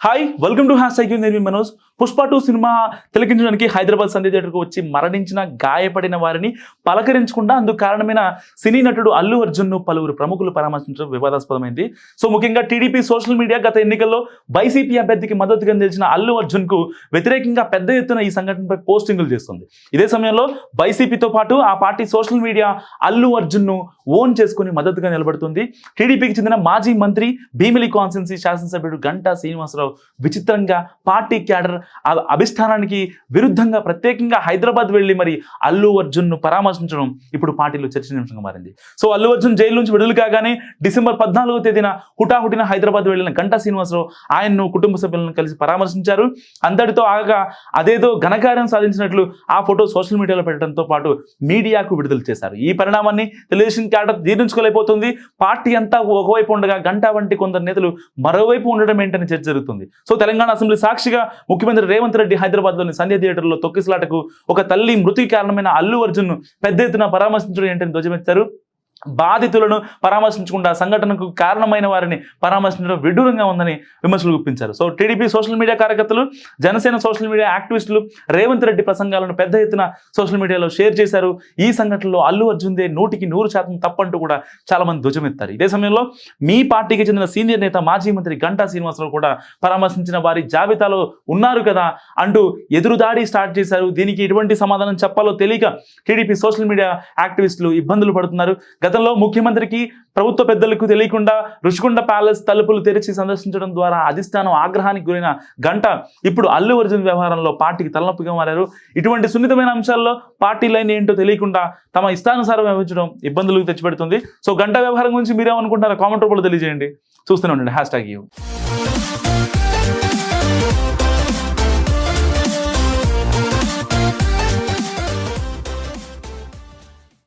hi welcome to hash cycle నేను మీ Manoj Pushpa two cinema తిలకించడానికి హైదరాబాద్ సంధ్య థియేటర్కు వచ్చి మరణించిన గాయపడిన వారిని పలకరించకుండా అందుకు కారణమైన సినీ నటుడు అల్లు అర్జున్ను పలువురు ప్రముఖులు పరామర్శించడం వివాదాస్పదమైంది. సో ముఖ్యంగా టీడీపీ సోషల్ మీడియా గత ఎన్నికల్లో వైసీపీ అభ్యర్థికి మద్దతుగా నిలిచిన అల్లు అర్జున్కు వ్యతిరేకంగా పెద్ద ఎత్తున ఈ సంఘటనపై పోస్టింగులు చేస్తుంది. ఇదే సమయంలో వైసీపీతో పాటు ఆ పార్టీ సోషల్ మీడియా అల్లు అర్జున్ను ఓన్ చేసుకుని మద్దతుగా నిలబడుతుంది. టీడీపీకి చెందిన మాజీ మంత్రి భీమిలి కాన్స్టెన్సీ శాసనసభ్యుడు గంటా శ్రీనివాసరావు విచిత్రంగా పార్టీ క్యాడర్ ఆ అభిష్టానానికి విరుద్ధంగా ప్రత్యేకంగా హైదరాబాద్ వెళ్ళి మరి అల్లు అర్జున్ను పరామర్శించడం ఇప్పుడు పార్టీలో చర్చనీయాంశంగా మారింది. సో అల్లు అర్జున్ జైలు నుంచి విడుదల కాగానే డిసెంబర్ పద్నాలుగో తేదీన హుటాహుటిన హైదరాబాద్ వెళ్ళిన గంటా శ్రీనివాసరావు ఆయన్ను కుటుంబ సభ్యులను కలిసి పరామర్శించారు. అందరితో ఆగగా అదేదో ఘనకార్యం సాధించినట్లు ఆ ఫోటో సోషల్ మీడియాలో పెట్టడంతో పాటు మీడియాకు విడుదల చేశారు. ఈ పరిణామాన్ని తెలుగుదేశం క్యాడర్ జీర్ణించుకోలేకపోతుంది. పార్టీ అంతా ఒకవైపు ఉండగా గంటా వంటి కొందరు నేతలు మరోవైపు ఉండడం ఏంటని చర్చ జరుగుతుంది. సో తెలంగాణ అసెంబ్లీ సాక్షిగా ముఖ్యమంత్రి రేవంత్ రెడ్డి హైదరాబాద్లోని సంధ్య థియేటర్లో తొక్కిసలాటకు ఒక తల్లి మృతికి కారణమైన అల్లు అర్జున్ పెద్ద ఎత్తున పరామర్శించడం ఏంటని ధ్వజమెత్తారు. బాధితులను పరామర్శించకుండా సంఘటనకు కారణమైన వారిని పరామర్శించడం విడ్డూరంగా ఉందని విమర్శలు గుప్పించారు. సో టీడీపీ సోషల్ మీడియా కార్యకర్తలు జనసేన సోషల్ మీడియా యాక్టివిస్టులు రేవంత్ రెడ్డి ప్రసంగాలను పెద్ద ఎత్తున సోషల్ మీడియాలో షేర్ చేశారు. ఈ సంఘటనలో అల్లు అర్జున్దే నూటికి నూరు శాతం తప్పంటూ కూడా చాలా మంది ధ్వజమెత్తారు. ఇదే సమయంలో మీ పార్టీకి చెందిన సీనియర్ నేత మాజీ మంత్రి గంటా శ్రీనివాసరావు కూడా పరామర్శించిన వారి జాబితాలో ఉన్నారు కదా అంటూ ఎదురుదాడి స్టార్ట్ చేశారు. దీనికి ఎటువంటి సమాధానం చెప్పాలో తెలియక టీడీపీ సోషల్ మీడియా యాక్టివిస్టులు ఇబ్బందులు పడుతున్నారు. గతంలో ముఖ్యమంత్రికి ప్రభుత్వ పెద్దలకు తెలియకుండా రుషికొండ ప్యాలెస్ తలుపులు తెరిచి సందర్శించడం ద్వారా అధిష్టానం ఆగ్రహానికి గురైన గంట ఇప్పుడు అల్లు అర్జున్ వ్యవహారంలో పార్టీకి తలనొప్పిగా మారారు. ఇటువంటి సున్నితమైన అంశాల్లో పార్టీ లైన్ ఏంటో తెలియకుండా తమ ఇష్టానుసారం వ్యవహరించడం ఇబ్బందులకు తెచ్చిపెడుతుంది. సో గంట వ్యవహారం గురించి మీరేమనుకుంటారో కామెంట్ రూపంలో తెలియజేయండి. చూస్తూనే ఉండండి. Hash tag U.